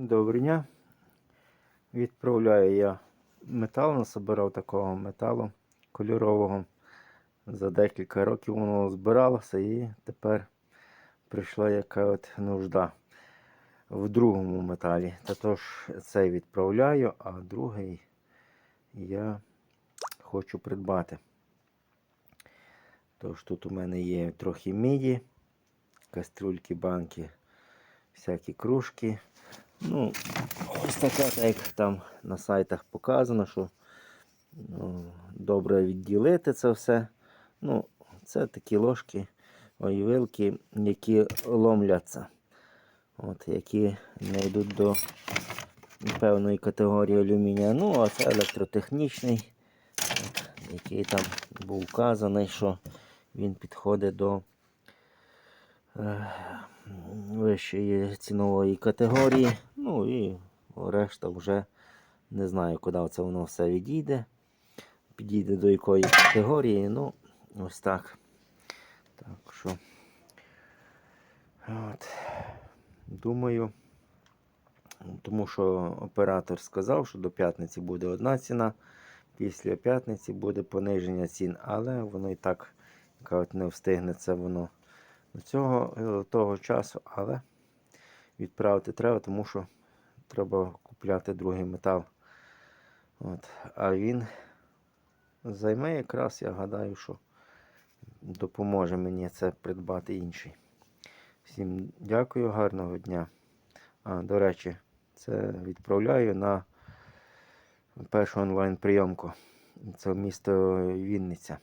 Доброго дня. Відправляю я метал, насобирав такого металу кольорового. За декілька років воно збиралося і тепер прийшла яка от нужда в другому металі. Тож цей відправляю, а другий я хочу придбати. Тож тут у мене є трохи міді, кастрюльки, банки, всякі кружки. Ну, ось така, так як там на сайтах показано, що ну, добре відділити це все. Ну, це такі ложки, ой, вилки, які ломляться. От, які не йдуть до певної категорії алюмінія. Ну, а це електротехнічний, от, який там був вказаний, що він підходить до е, вищої цінової категорії. Ну і решта вже не знаю, куди це воно все відійде. Підійде до якої категорії. Ну, ось так. Так що. От. Думаю, тому що оператор сказав, що до п'ятниці буде одна ціна, після п'ятниці буде пониження цін, але воно і так от не встигне це воно до цього е, того часу, але відправити треба, тому що треба купляти другий метал. От. А він займе якраз, я гадаю, що допоможе мені це придбати інший. Всім дякую, гарного дня. А, до речі, це відправляю на першу онлайн-прийомку. Це місто Вінниця.